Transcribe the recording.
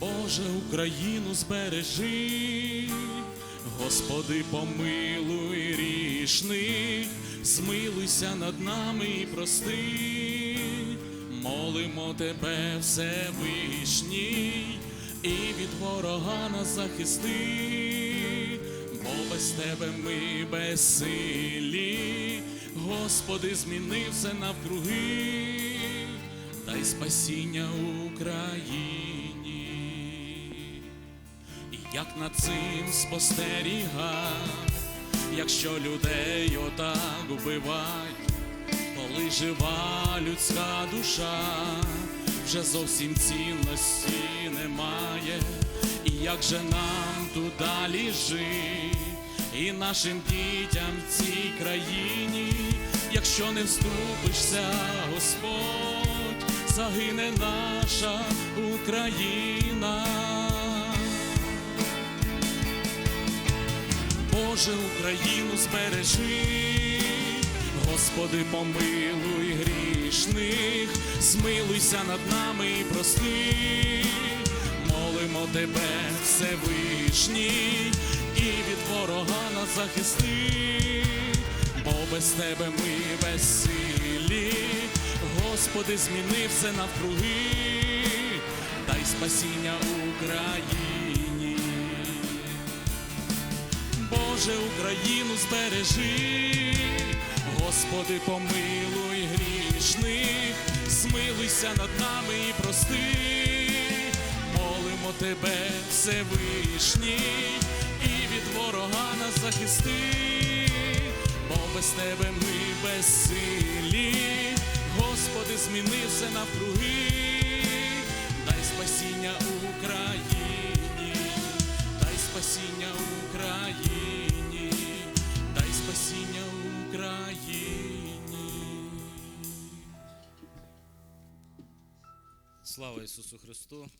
Боже, Україну збережи, Господи, помилуй рішних, змилуйся над нами і прости, молимо Тебе, Всевишній, і від ворога нас захисти, бо без Тебе ми безсилі, Господи, зміни все навкруги, дай спасіння Україні. Як над цим спостеріга, якщо людей отак вбивають, коли жива людська душа, вже зовсім цінності немає, і як же нам тут далі жить, і нашим дітям в цій країні, якщо не вступишся, Господь, загине наша Україна. Боже, Україну збережи, Господи, помилуй грішних, змилуйся над нами і прости, молимо Тебе, Всевишній, і від ворога нас захисти, бо без Тебе ми безсилі, Господи, зміни все навкруги, дай спасіння Україні. Боже, Україну збережи, Господи, помилуй грішних, змилуйся над нами і прости, молимо Тебе, Всевишній, і від ворога нас захисти, бо без Тебе ми безсилі, Господи, зміни все навкруги, дай спасіння Україні Слава Ісусу Христу!